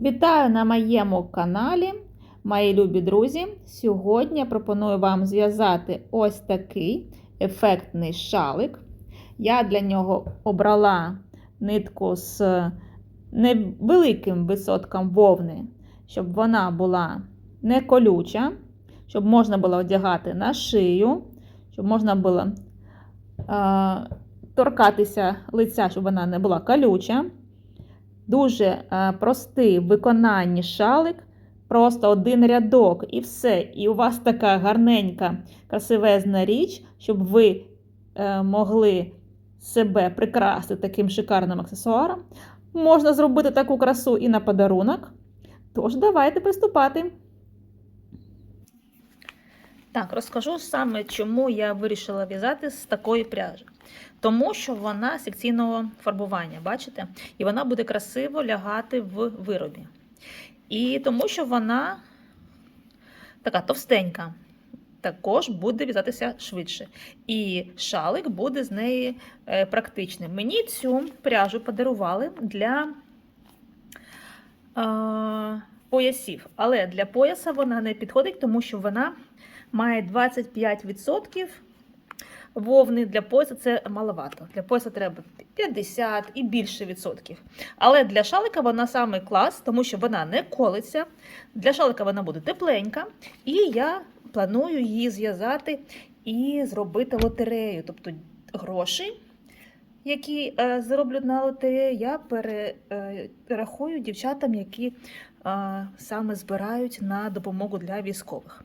Вітаю на моєму каналі, мої любі друзі. Сьогодні я пропоную вам зв'язати ось такий ефектний шалик. Я для нього обрала нитку з невеликим відсотком вовни, щоб вона була не колюча, щоб можна було одягати на шию, щоб можна було е, торкатися лиця, щоб вона не була колюча. Дуже е, простий в виконанні шалик, просто один рядок і все. І у вас така гарненька, красивезна річ, щоб ви е, могли себе прикрасити таким шикарним аксесуаром. Можна зробити таку красу і на подарунок. Тож, давайте приступати. Так, розкажу саме, чому я вирішила в'язати з такої пряжі. Тому що вона секційного фарбування, бачите? І вона буде красиво лягати в виробі. І тому що вона така товстенька, також буде в'язатися швидше. І шалик буде з неї е, практичним. Мені цю пряжу подарували для е, поясів. Але для пояса вона не підходить, тому що вона має 25% вовни для пояса це маловато. Для пояса треба 50 і більше відсотків. Але для шалика вона саме клас, тому що вона не колиться. Для шалика вона буде тепленька. І я планую її зв'язати і зробити лотерею. Тобто гроші, які е, зароблю на лотерею, я перерахую дівчатам, які е, саме збирають на допомогу для військових.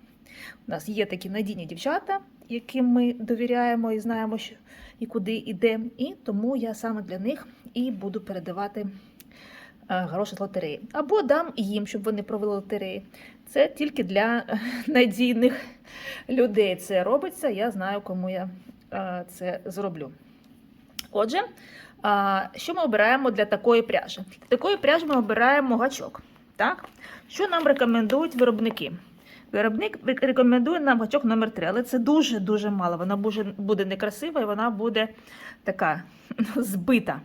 У нас є такі надійні дівчата, яким ми довіряємо і знаємо, що і куди йдемо. І тому я саме для них і буду передавати гроші з лотереї. Або дам їм, щоб вони провели лотереї. Це тільки для надійних людей це робиться. Я знаю, кому я це зроблю. Отже, що ми обираємо для такої пряжі? Для такої пряжі ми обираємо гачок. Так? Що нам рекомендують виробники? Виробник рекомендує нам гачок номер 3 але це дуже-дуже мало. Вона буде некрасива і вона буде така збита.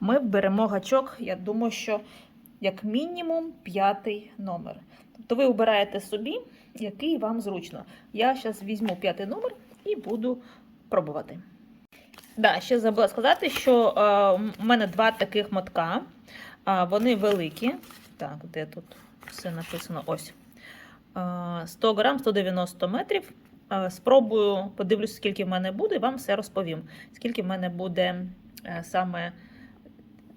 Ми беремо гачок, я думаю, що як мінімум п'ятий номер. Тобто ви обираєте собі, який вам зручно. Я зараз візьму п'ятий номер і буду пробувати. Да, ще забула сказати, що у мене два таких мотка. Е, вони великі. Так, де тут все написано? Ось. 100 грам 190 метрів. Спробую, подивлюсь, скільки в мене буде, і вам все розповім. Скільки в мене буде е, саме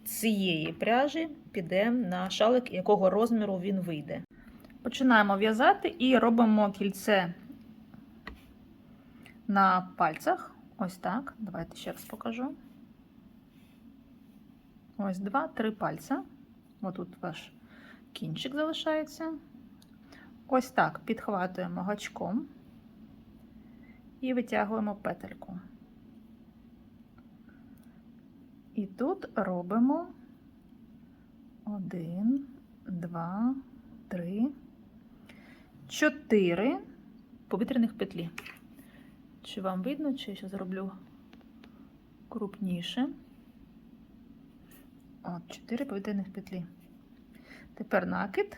цієї пряжі, піде на шалик, якого розміру він вийде. Починаємо в'язати і робимо кільце на пальцях. Ось так. Давайте ще раз покажу. Ось два-три пальця. Ось тут ваш кінчик залишається. Ось так підхватуємо гачком і витягуємо петельку. І тут робимо один, два, три, чотири повітряних петлі. Чи вам видно, чи я ще зроблю крупніше? От, чотири повітряних петлі. Тепер накид.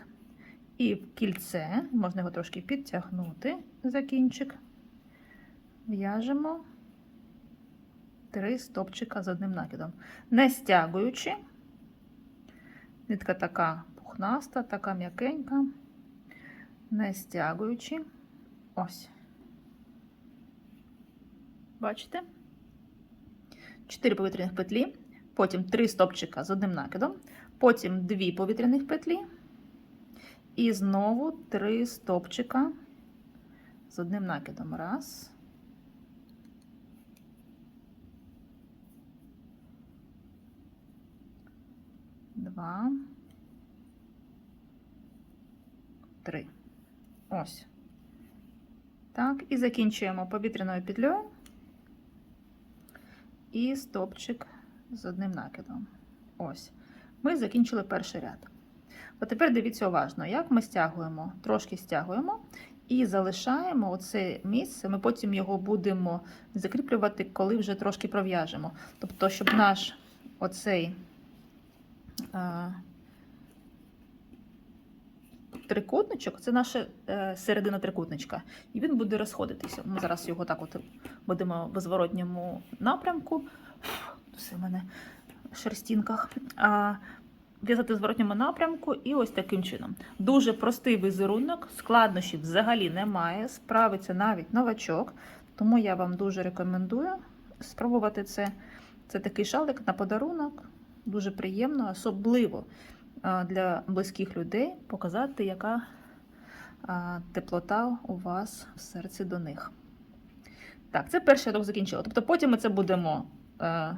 І в кільце, можна його трошки підтягнути за кінчик, в'яжемо три стопчика з одним накидом. Не стягуючи, нитка така пухнаста, така м'якенька, не стягуючи, ось. Бачите? Чотири повітряних петлі, потім три стопчика з одним накидом, потім дві повітряних петлі. І знову три стопчика з одним накидом. Раз. Два. Три. Ось. Так, і закінчуємо повітряною петлею і стопчик з одним накидом. Ось. Ми закінчили перший ряд. От тепер дивіться уважно, як ми стягуємо, трошки стягуємо і залишаємо оце місце, ми потім його будемо закріплювати, коли вже трошки пров'яжемо. Тобто, щоб наш оцей трикутничок, це наша е, середина трикутничка, і він буде розходитися. Ми зараз його так от будемо в зворотньому напрямку. Все в мене в шерстінках. А, в'язати в зворотньому напрямку і ось таким чином. Дуже простий візерунок, складнощів взагалі немає. Справиться навіть новачок, тому я вам дуже рекомендую спробувати це. Це такий шалик на подарунок, дуже приємно, особливо для близьких людей показати, яка теплота у вас в серці до них. Так, це перший рядок закінчила. Тобто потім ми це будемо е,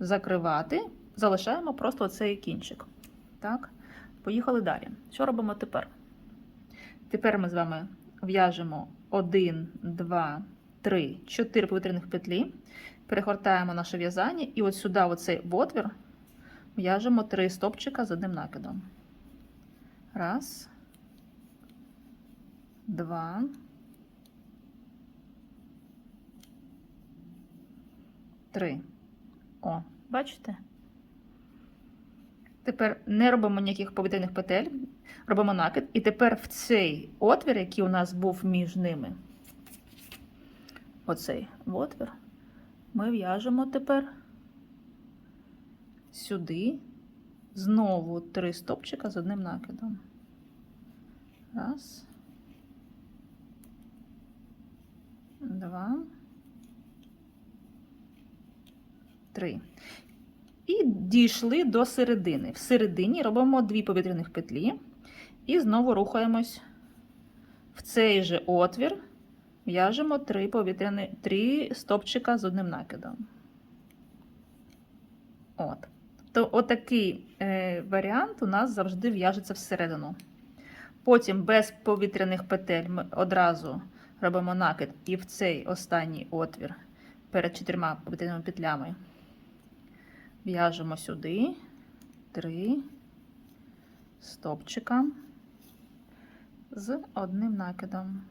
закривати, залишаємо просто цей кінчик. Так, поїхали далі. Що робимо тепер? Тепер ми з вами в'яжемо 1, 2, 3, 4 повітряних петлі, перегортаємо наше в'язання, і от сюди, оцей отвір, в'яжемо 3 стопчика з одним накидом. Раз, два, три. О, бачите? Тепер не робимо ніяких повітряних петель, робимо накид. І тепер в цей отвір, який у нас був між ними, оцей отвір, ми в'яжемо тепер сюди знову три стопчика з одним накидом. Раз. Два. Три. І дійшли до середини. В середині робимо дві повітряних петлі і знову рухаємось в цей же отвір, в'яжемо три три стопчика з одним накидом. От. То отакий е, варіант у нас завжди в'яжеться всередину. Потім без повітряних петель ми одразу робимо накид і в цей останній отвір перед чотирма повітряними петлями. В'яжемо сюди три стопчика з одним накидом.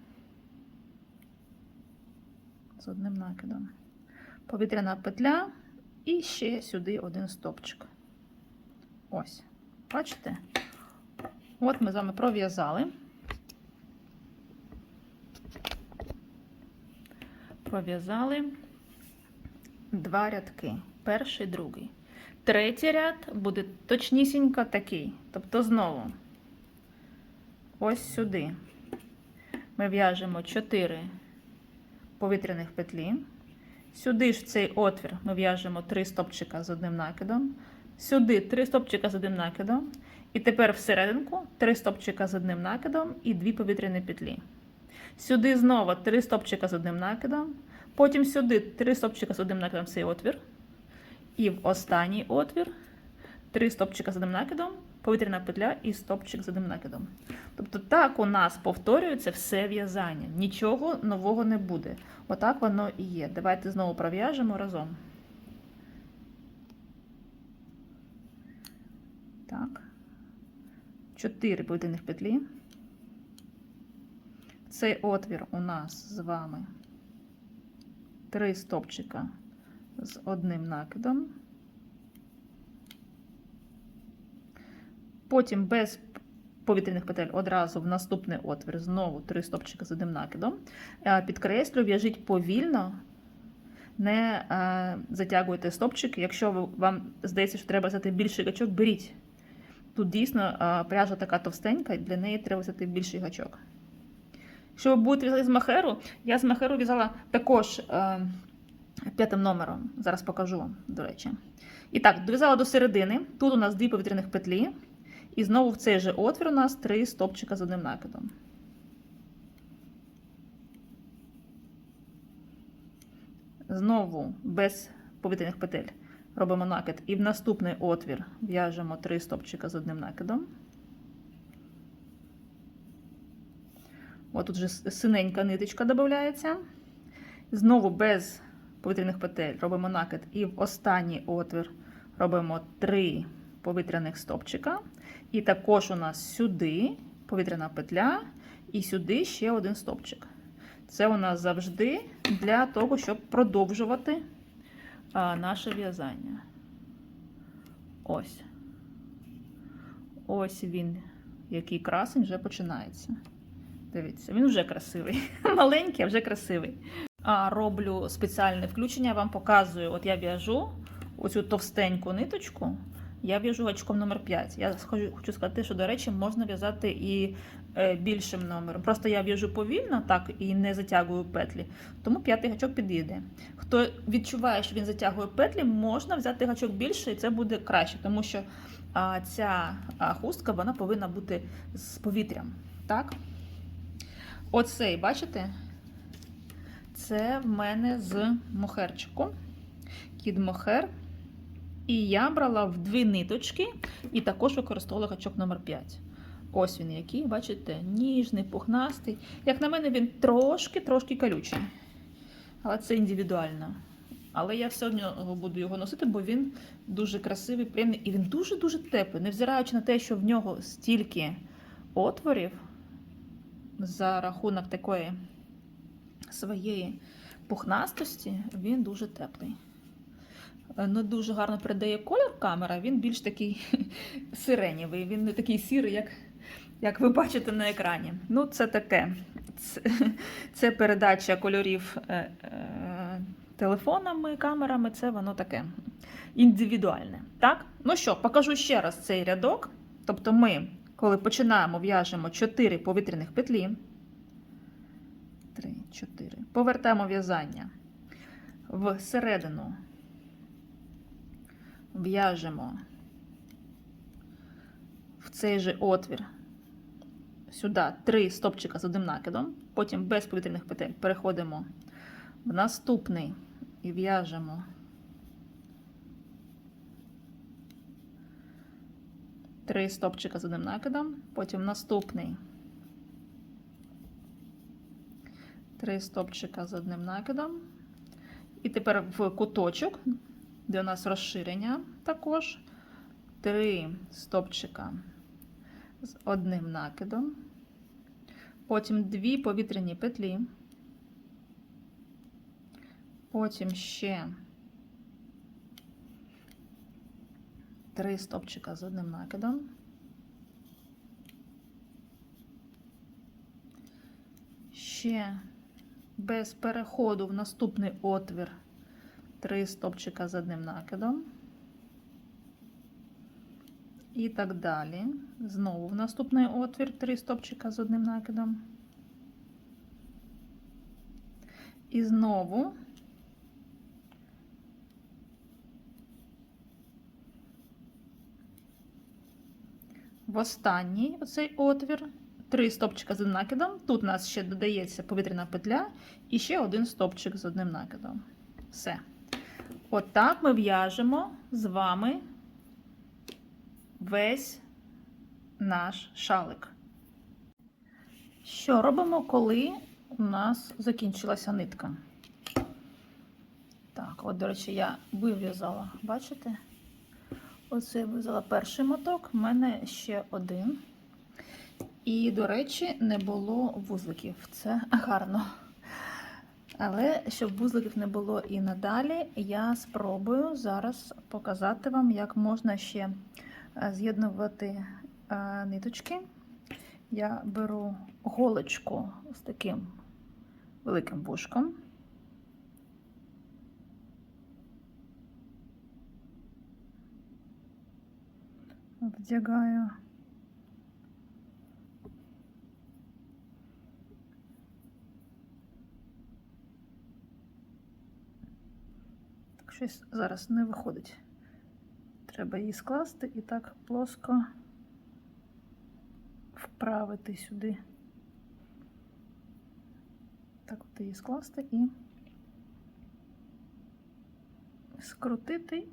З одним накидом. Повітряна петля і ще сюди один стопчик. Ось, бачите? От ми з вами пров'язали. Пров'язали два рядки. Перший, другий. Третій ряд буде точнісінько такий. Тобто знову ось сюди ми в'яжемо 4 повітряних петлі. Сюди ж в цей отвір ми в'яжемо 3 стопчика з одним накидом. Сюди 3 стопчика з одним накидом. І тепер всерединку 3 стопчика з одним накидом і 2 повітряні петлі. Сюди знову 3 стопчика з одним накидом. Потім сюди 3 стопчика з одним накидом цей отвір. І в останній отвір 3 стопчика з одним накидом, повітряна петля і стопчик з одним накидом. Тобто так у нас повторюється все в'язання. Нічого нового не буде. Отак воно і є. Давайте знову пров'яжемо разом. Так. 4 повітряних петлі. Цей отвір у нас з вами 3 стопчика з одним накидом. Потім без повітряних петель одразу в наступний отвір знову три стопчики з одним накидом. Е, Підкреслю, в'яжіть повільно, не е, затягуйте стопчики. Якщо вам здається, що треба взяти більший гачок, беріть. Тут дійсно е, пряжа така товстенька, і для неї треба взяти більший гачок. Якщо ви будете в'язати з махеру, я з махеру в'язала також п'ятим номером. Зараз покажу вам, до речі. І так, дов'язала до середини. Тут у нас дві повітряних петлі. І знову в цей же отвір у нас три стопчика з одним накидом. Знову без повітряних петель робимо накид. І в наступний отвір в'яжемо три стопчика з одним накидом. Ось тут вже синенька ниточка додається. Знову без повітряних петель робимо накид. І в останній отвір робимо три повітряних стопчика. І також у нас сюди повітряна петля, і сюди ще один стопчик. Це у нас завжди для того, щоб продовжувати а, наше в'язання. Ось. Ось він який красень вже починається. Дивіться, він вже красивий. Маленький, а вже красивий. Роблю спеціальне включення, я вам показую. От я в'яжу оцю товстеньку ниточку, я в'яжу гачком номер 5. Я хочу сказати, що, до речі, можна в'язати і е, більшим номером. Просто я в'яжу повільно, так, і не затягую петлі. Тому п'ятий гачок підійде. Хто відчуває, що він затягує петлі, можна взяти гачок більше, і це буде краще, тому що ця хустка вона повинна бути з повітрям. Так? Оцей, бачите? Це в мене з мохерчику. Кід мохер. І я брала в дві ниточки і також використовувала гачок номер 5. Ось він який, бачите, ніжний, пухнастий. Як на мене, він трошки-трошки колючий. Але це індивідуально. Але я все одно буду його носити, бо він дуже красивий, приємний і він дуже-дуже теплий. Невзираючи на те, що в нього стільки отворів за рахунок такої своєї пухнастості, він дуже теплий. Е, Не дуже гарно передає колір камера, він більш такий сиренєвий, він не такий сірий, як, як ви бачите на екрані. Ну, це таке. Це, це передача кольорів е, е, телефонами, камерами, це воно таке індивідуальне. Так? Ну що, покажу ще раз цей рядок. Тобто ми, коли починаємо, в'яжемо 4 повітряних петлі. 3, 4. Повертаємо в'язання. Всередину. В'яжемо в цей же отвір. Сюди 3 стопчика з одним накидом, потім без повітряних петель переходимо в наступний і в'яжемо три стопчика з одним накидом, потім наступний три стопчика з одним накидом. І тепер в куточок, де у нас розширення також, три стопчика з одним накидом, потім дві повітряні петлі, потім ще три стопчика з одним накидом. Ще без переходу в наступний отвір три стопчика з одним накидом. І так далі. Знову в наступний отвір три стопчика з одним накидом. І знову в останній оцей отвір три стопчика з одним накидом. Тут у нас ще додається повітряна петля і ще один стопчик з одним накидом. Все. Отак ми в'яжемо з вами весь наш шалик. Що робимо, коли у нас закінчилася нитка? Так, от, до речі, я вив'язала, бачите? Оце я вив'язала перший моток, в мене ще один. І, до речі, не було вузликів. Це гарно. Але щоб вузликів не було і надалі, я спробую зараз показати вам, як можна ще е, з'єднувати е, ниточки. Я беру голочку з таким великим вушком. Вдягаю. Щось зараз не виходить. Треба її скласти і так плоско вправити сюди. Так от її скласти і скрутити.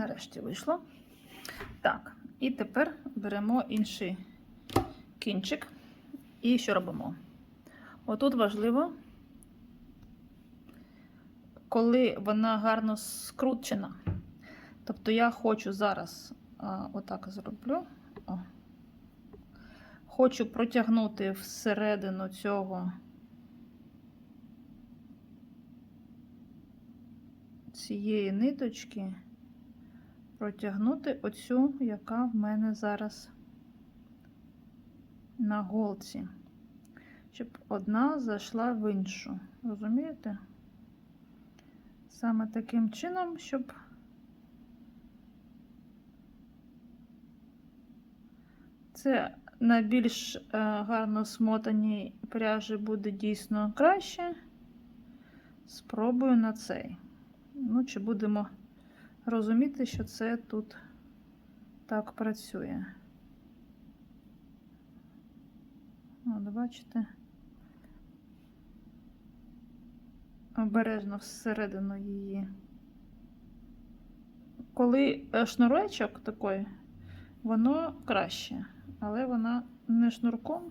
Нарешті вийшло. Так, і тепер беремо інший кінчик. І що робимо? Отут важливо, коли вона гарно скручена, Тобто я хочу зараз а, отак зроблю. О. Хочу протягнути всередину цього цієї ниточки, протягнути оцю, яка в мене зараз на голці, щоб одна зайшла в іншу. Розумієте? Саме таким чином, щоб це на більш е, гарно смотаній пряжі буде дійсно краще. Спробую на цей. Ну, чи будемо розуміти, що це тут так працює. От, бачите? Обережно всередину її. Коли е, шнурочок такий, воно краще, але вона не шнурком.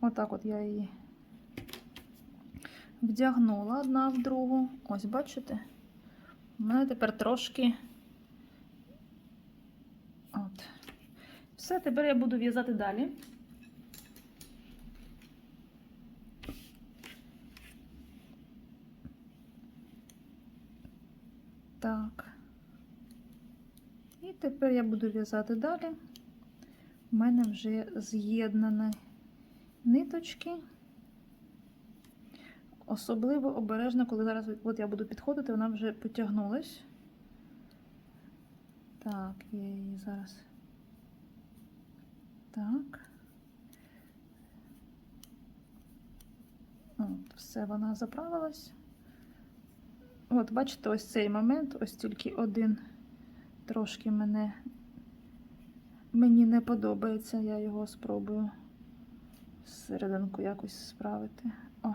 Отак от я її вдягнула одна в другу. Ось, бачите? У мене тепер трошки. От. Все, тепер я буду в'язати далі. Так. І тепер я буду в'язати далі. У мене вже з'єднані ниточки. Особливо обережно, коли зараз от я буду підходити, вона вже потягнулась. Так, я її зараз. Так. От, все, вона заправилась. От, бачите, ось цей момент, ось тільки один трошки мене мені не подобається, я його спробую серединку якось справити. О.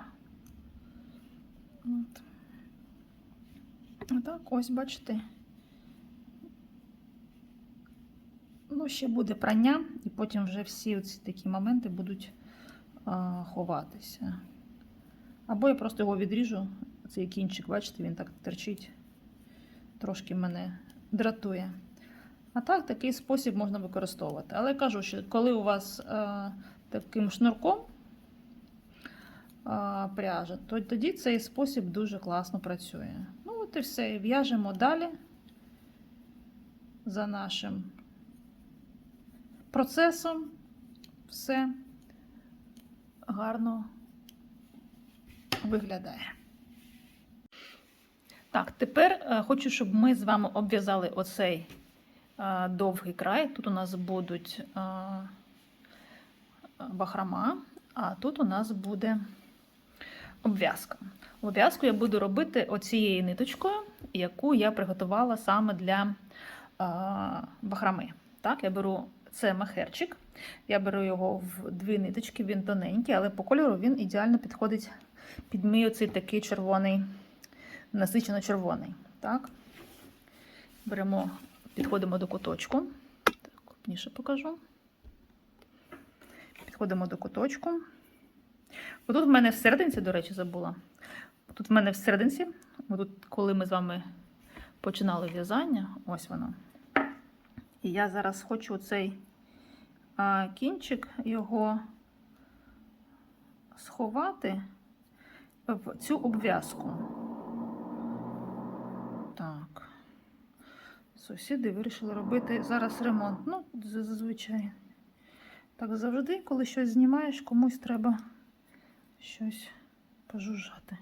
От. Отак, ось, бачите. Ну, ще буде прання, і потім вже всі ці такі моменти будуть а, ховатися. Або я просто його відріжу, цей кінчик, бачите, він так терчить, трошки мене дратує. А так, такий спосіб можна використовувати. Але я кажу, що коли у вас а, таким шнурком а, пряжа, то тоді цей спосіб дуже класно працює. От і все. В'яжемо далі за нашим процесом. Все гарно виглядає. Так, тепер е, хочу, щоб ми з вами обв'язали оцей е, довгий край. Тут у нас будуть е, бахрома, а тут у нас буде обв'язка. Обв'язку я буду робити оцією ниточкою, яку я приготувала саме для бахроми. Так, я беру це махерчик, я беру його в дві ниточки, він тоненький, але по кольору він ідеально підходить під мій оцей такий червоний, насичено червоний. Так. Беремо, підходимо до куточку. Так, крупніше покажу. Підходимо до куточку. Отут в мене в серединці, до речі, забула. Тут в мене в серединці, отут, коли ми з вами починали в'язання, ось воно. І я зараз хочу цей кінчик його сховати в цю обв'язку. Так. Сусіди вирішили робити зараз ремонт. Ну, зазвичай. Так завжди, коли щось знімаєш, комусь треба щось пожужжати.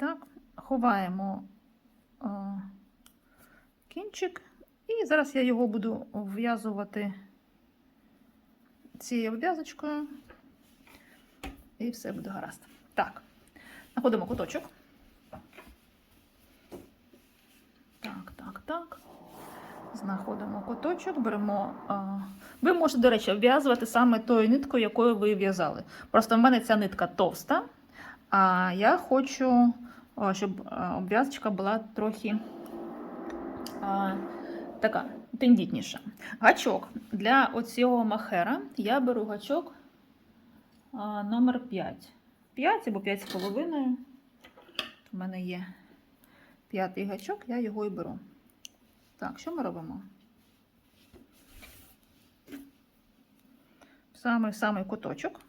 Так, ховаємо а, кінчик. І зараз я його буду вв'язувати цією обв'язочкою. І все буде гаразд. Так, знаходимо куточок. Так, так, так. Знаходимо куточок, беремо. А... Ви можете, до речі, обв'язувати саме тою ниткою, якою ви в'язали. Просто в мене ця нитка товста, а я хочу, щоб обв'язочка була трохи. А така тендітніша. Гачок для оцього махера я беру гачок а, номер 5. 5 або 5,5. У мене є п'ятий гачок, я його і беру. Так, що ми робимо? Самий самий куточок.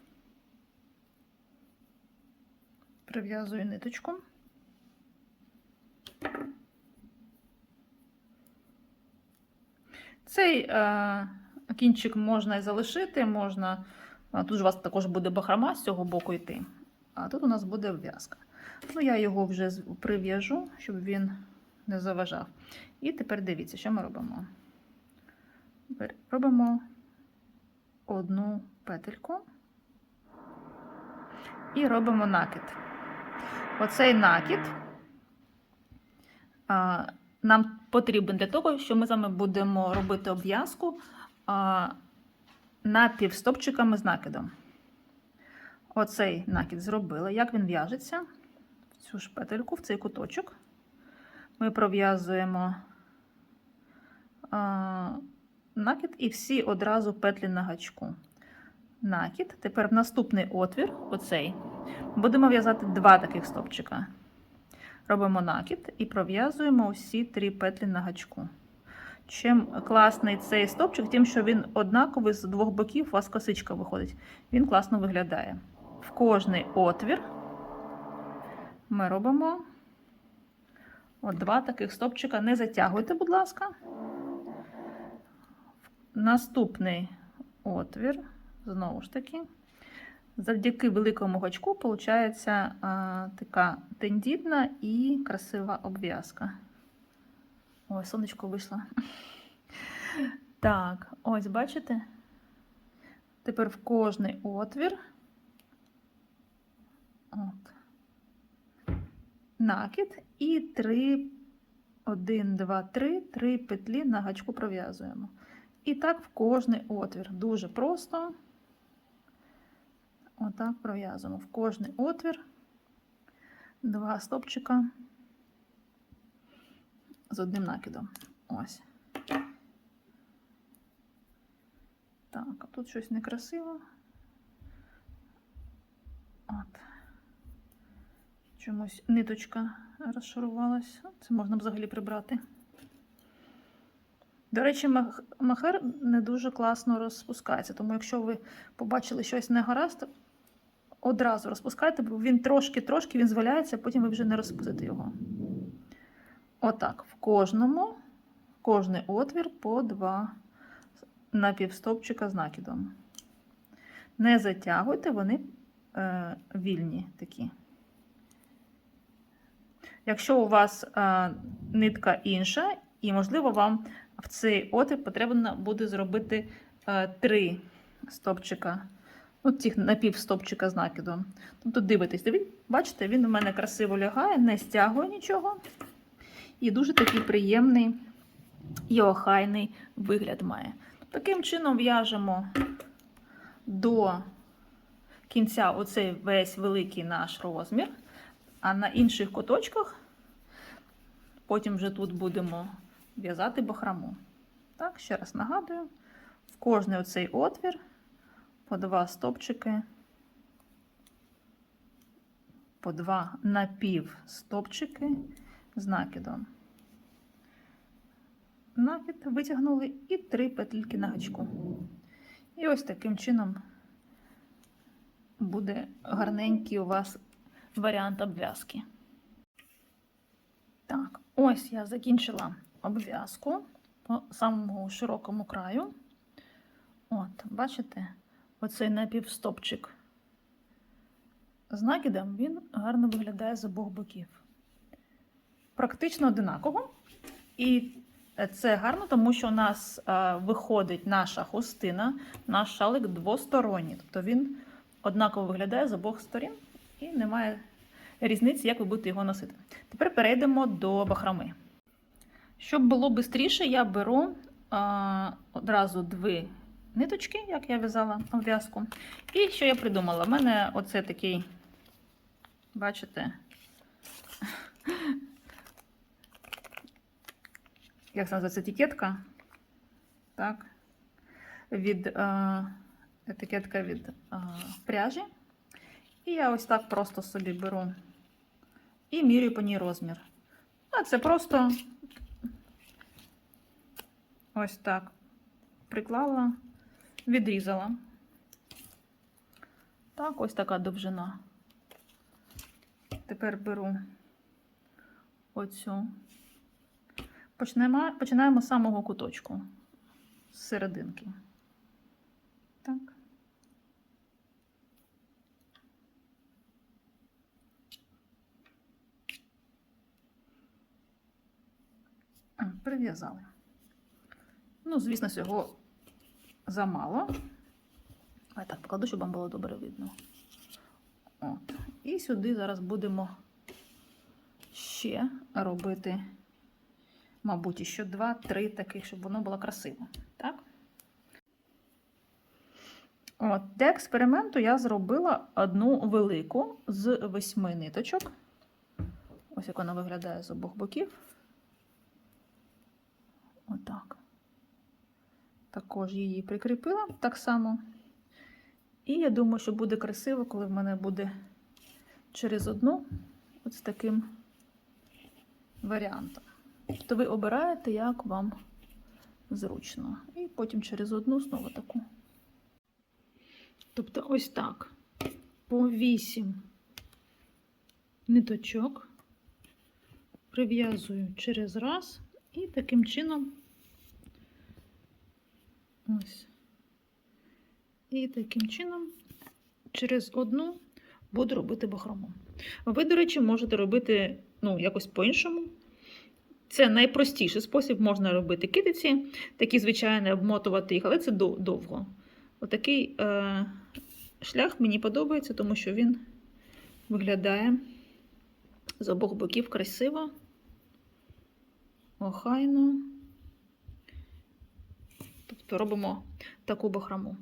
Прив'язую ниточку. Цей е, кінчик можна і залишити, можна. Тут у вас також буде бахрома з цього боку йти. А тут у нас буде в'язка. Ну, я його вже прив'яжу, щоб він не заважав. І тепер дивіться, що ми робимо. Робимо одну петельку і робимо накид. Оцей накид а, нам потрібен для того, що ми з вами будемо робити обв'язку напівстопчиками з накидом. Оцей накид зробили. Як він в'яжеться? В цю ж петельку, в цей куточок. Ми пров'язуємо накид і всі одразу петлі на гачку. Накид. Тепер в наступний отвір, оцей, будемо в'язати два таких стопчика. Робимо накид і пров'язуємо усі три петлі на гачку. Чим класний цей стопчик, тим, що він однаковий з двох боків, у вас косичка виходить. Він класно виглядає. В кожний отвір ми робимо от два таких стопчика. Не затягуйте, будь ласка. Наступний отвір, знову ж таки, завдяки великому гачку виходить така тендітна і красива обв'язка. Ой, сонечко вийшло. Так, ось бачите? Тепер в кожний отвір. От. Накид і 3, 1, 2, 3, 3 петлі на гачку пров'язуємо. І так в кожний отвір. Дуже просто. Отак пров'язуємо. В кожний отвір. Два стопчика з одним накидом. Ось. Так, а тут щось некрасиво. От. Чомусь ниточка розшарувалась. Це можна взагалі прибрати. До речі, махер не дуже класно розпускається, тому якщо ви побачили щось не гаразд, одразу розпускайте, бо він трошки-трошки він зваляється, потім ви вже не розпустите його. Отак, в кожному, кожний отвір по два напівстопчика з накидом. Не затягуйте, вони е, вільні такі. Якщо у вас е, нитка інша, і, можливо, вам в цей отвір потрібно буде зробити е, три стопчика, ну, цих напівстопчика з накидом. Тобто дивитесь, бачите, він у мене красиво лягає, не стягує нічого. І дуже такий приємний і охайний вигляд має. Таким чином в'яжемо до кінця оцей весь великий наш розмір, а на інших куточках потім вже тут будемо в'язати бахрому. Так, ще раз нагадую, в кожний оцей отвір по два стопчики, по два напівстопчики з накидом. Накид витягнули і три петельки на гачку. І ось таким чином буде гарненький у вас варіант обв'язки. Так, ось я закінчила обв'язку по самому широкому краю. От, бачите, оцей напівстопчик з накидом, він гарно виглядає з обох боків. Практично одинаково. І це гарно, тому що у нас е, виходить наша хустина, наш шалик двосторонній. Тобто він однаково виглядає з обох сторін і немає різниці, як ви будете його носити. Тепер перейдемо до бахрами. Щоб було швидше, я беру а, одразу дві ниточки, як я в'язала обв'язку. І що я придумала? У мене оце такий, бачите, як це називається, етикетка. Так. Від е, етикетка від е, пряжі. І я ось так просто собі беру і міряю по ній розмір. А це просто ось так приклала, відрізала. Так, ось така довжина. Тепер беру оцю. Почнемо, починаємо з самого куточку, з серединки. Так. Прив'язали. Ну, звісно, цього замало. А так покладу, щоб вам було добре видно. От. І сюди зараз будемо ще робити, мабуть, ще два-три таких, щоб воно було красиво. Так? От, для експерименту я зробила одну велику з восьми ниточок. Ось як вона виглядає з обох боків. Отак. Також її прикріпила так само. І я думаю, що буде красиво, коли в мене буде через одну от з таким варіантом. То ви обираєте, як вам зручно. І потім через одну знову таку. Тобто ось так. По 8 ниточок прив'язую через раз і таким чином ось. І таким чином через одну буду робити бахрому. Ви, до речі, можете робити ну, якось по-іншому. Це найпростіший спосіб, можна робити китиці, такі, звичайно, обмотувати їх, але це довго. Отакий е, шлях мені подобається, тому що він виглядає з обох боків красиво, охайно. Тобто робимо таку бахрому.